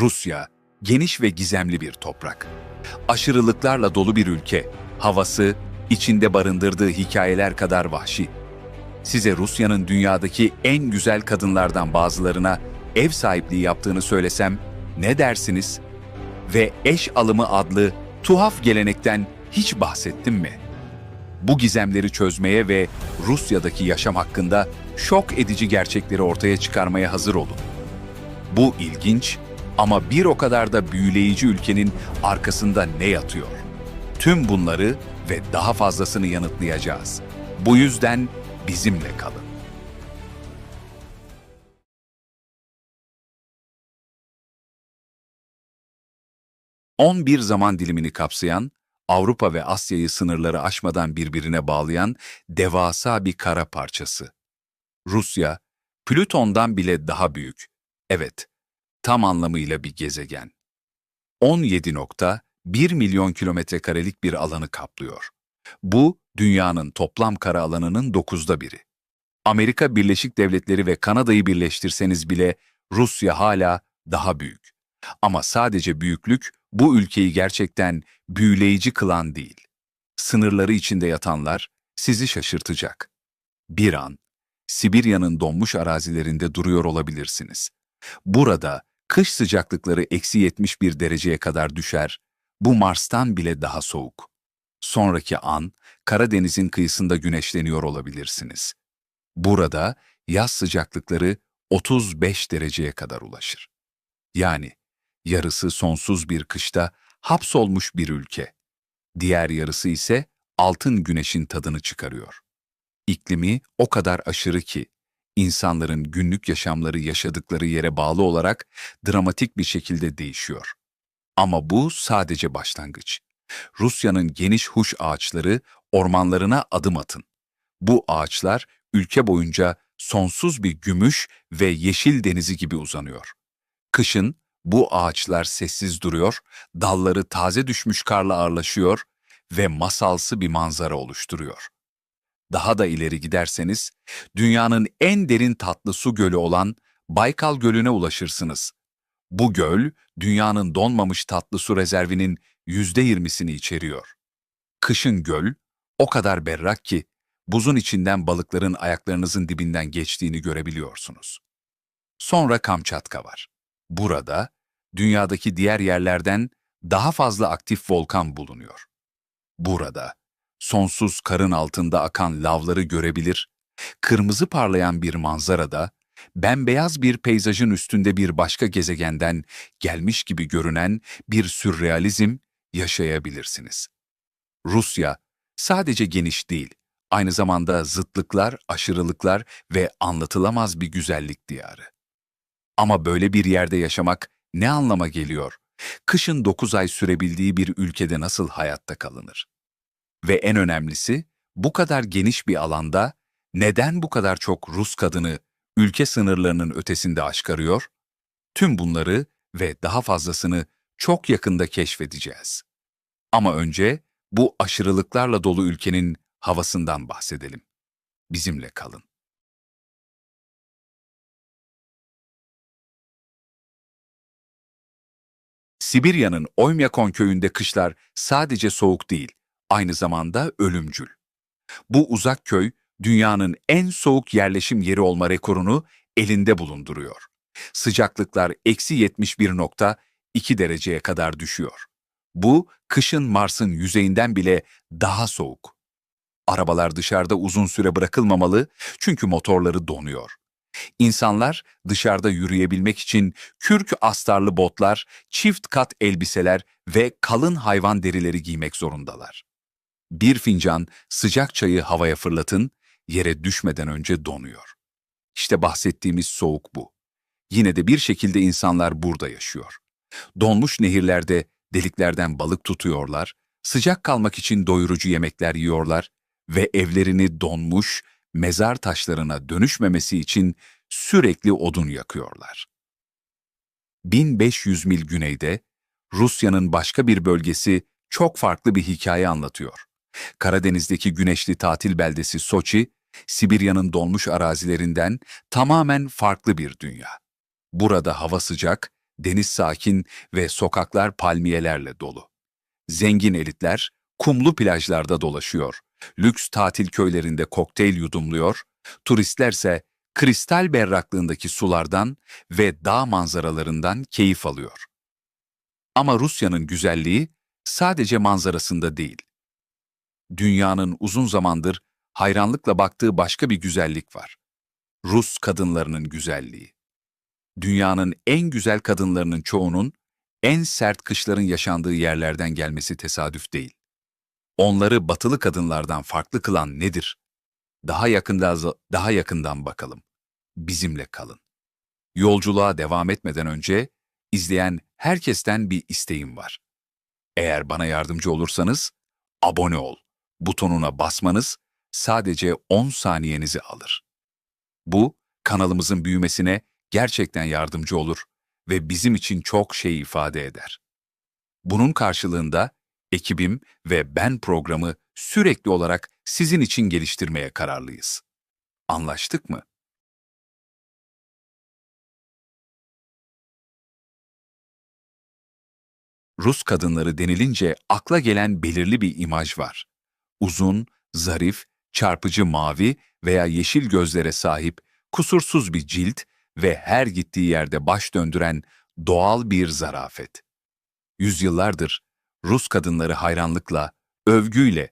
Rusya, geniş ve gizemli bir toprak. Aşırılıklarla dolu bir ülke, havası, içinde barındırdığı hikayeler kadar vahşi. Size Rusya'nın dünyadaki en güzel kadınlardan bazılarına ev sahipliği yaptığını söylesem ne dersiniz? Ve eş alımı adlı tuhaf gelenekten hiç bahsettim mi? Bu gizemleri çözmeye ve Rusya'daki yaşam hakkında şok edici gerçekleri ortaya çıkarmaya hazır olun. Bu ilginç ama bir o kadar da büyüleyici ülkenin arkasında ne yatıyor? Tüm bunları ve daha fazlasını yanıtlayacağız. Bu yüzden bizimle kalın. 11 zaman dilimini kapsayan, Avrupa ve Asya'yı sınırları aşmadan birbirine bağlayan devasa bir kara parçası. Rusya, Plüton'dan bile daha büyük. Evet, tam anlamıyla bir gezegen. 17.1 milyon kilometre karelik bir alanı kaplıyor. Bu, dünyanın toplam kara alanının dokuzda biri. Amerika Birleşik Devletleri ve Kanada'yı birleştirseniz bile Rusya hala daha büyük. Ama sadece büyüklük bu ülkeyi gerçekten büyüleyici kılan değil. Sınırları içinde yatanlar sizi şaşırtacak. Bir an, Sibirya'nın donmuş arazilerinde duruyor olabilirsiniz. Burada kış sıcaklıkları eksi 71 dereceye kadar düşer, bu Mars'tan bile daha soğuk. Sonraki an, Karadeniz'in kıyısında güneşleniyor olabilirsiniz. Burada yaz sıcaklıkları 35 dereceye kadar ulaşır. Yani yarısı sonsuz bir kışta hapsolmuş bir ülke. Diğer yarısı ise altın güneşin tadını çıkarıyor. İklimi o kadar aşırı ki, insanların günlük yaşamları yaşadıkları yere bağlı olarak dramatik bir şekilde değişiyor. Ama bu sadece başlangıç. Rusya'nın geniş huş ağaçları ormanlarına adım atın. Bu ağaçlar ülke boyunca sonsuz bir gümüş ve yeşil denizi gibi uzanıyor. Kışın bu ağaçlar sessiz duruyor, dalları taze düşmüş karla ağırlaşıyor ve masalsı bir manzara oluşturuyor. Daha da ileri giderseniz, dünyanın en derin tatlı su gölü olan Baykal Gölü'ne ulaşırsınız. Bu göl, dünyanın donmamış tatlı su rezervinin yüzde yirmisini içeriyor. Kışın göl, o kadar berrak ki, buzun içinden balıkların ayaklarınızın dibinden geçtiğini görebiliyorsunuz. Sonra Kamçatka var. Burada, dünyadaki diğer yerlerden daha fazla aktif volkan bulunuyor. Burada, sonsuz karın altında akan lavları görebilir, kırmızı parlayan bir manzarada, bembeyaz bir peyzajın üstünde bir başka gezegenden gelmiş gibi görünen bir sürrealizm yaşayabilirsiniz. Rusya sadece geniş değil, aynı zamanda zıtlıklar, aşırılıklar ve anlatılamaz bir güzellik diyarı. Ama böyle bir yerde yaşamak ne anlama geliyor? Kışın 9 ay sürebildiği bir ülkede nasıl hayatta kalınır? Ve en önemlisi, bu kadar geniş bir alanda neden bu kadar çok Rus kadını ülke sınırlarının ötesinde aşk arıyor? Tüm bunları ve daha fazlasını çok yakında keşfedeceğiz. Ama önce bu aşırılıklarla dolu ülkenin havasından bahsedelim. Bizimle kalın. Sibirya'nın Oymyakon köyünde kışlar sadece soğuk değil, aynı zamanda ölümcül. Bu uzak köy, dünyanın en soğuk yerleşim yeri olma rekorunu elinde bulunduruyor. Sıcaklıklar eksi 71.2 dereceye kadar düşüyor. Bu, kışın Mars'ın yüzeyinden bile daha soğuk. Arabalar dışarıda uzun süre bırakılmamalı çünkü motorları donuyor. İnsanlar dışarıda yürüyebilmek için kürk astarlı botlar, çift kat elbiseler ve kalın hayvan derileri giymek zorundalar. Bir fincan sıcak çayı havaya fırlatın, yere düşmeden önce donuyor. İşte bahsettiğimiz soğuk bu. Yine de bir şekilde insanlar burada yaşıyor. Donmuş nehirlerde deliklerden balık tutuyorlar, sıcak kalmak için doyurucu yemekler yiyorlar ve evlerini donmuş, mezar taşlarına dönüşmemesi için sürekli odun yakıyorlar. 1500 mil güneyde Rusya'nın başka bir bölgesi çok farklı bir hikaye anlatıyor. Karadeniz'deki güneşli tatil beldesi Soçi, Sibirya'nın donmuş arazilerinden tamamen farklı bir dünya. Burada hava sıcak, Deniz sakin ve sokaklar palmiyelerle dolu. Zengin elitler kumlu plajlarda dolaşıyor, lüks tatil köylerinde kokteyl yudumluyor, turistlerse kristal berraklığındaki sulardan ve dağ manzaralarından keyif alıyor. Ama Rusya'nın güzelliği sadece manzarasında değil. Dünyanın uzun zamandır hayranlıkla baktığı başka bir güzellik var. Rus kadınlarının güzelliği. Dünyanın en güzel kadınlarının çoğunun en sert kışların yaşandığı yerlerden gelmesi tesadüf değil. Onları batılı kadınlardan farklı kılan nedir? Daha yakında daha yakından bakalım. Bizimle kalın. Yolculuğa devam etmeden önce izleyen herkesten bir isteğim var. Eğer bana yardımcı olursanız abone ol butonuna basmanız sadece 10 saniyenizi alır. Bu kanalımızın büyümesine gerçekten yardımcı olur ve bizim için çok şey ifade eder. Bunun karşılığında ekibim ve ben programı sürekli olarak sizin için geliştirmeye kararlıyız. Anlaştık mı? Rus kadınları denilince akla gelen belirli bir imaj var. Uzun, zarif, çarpıcı mavi veya yeşil gözlere sahip, kusursuz bir cilt ve her gittiği yerde baş döndüren doğal bir zarafet. Yüzyıllardır Rus kadınları hayranlıkla, övgüyle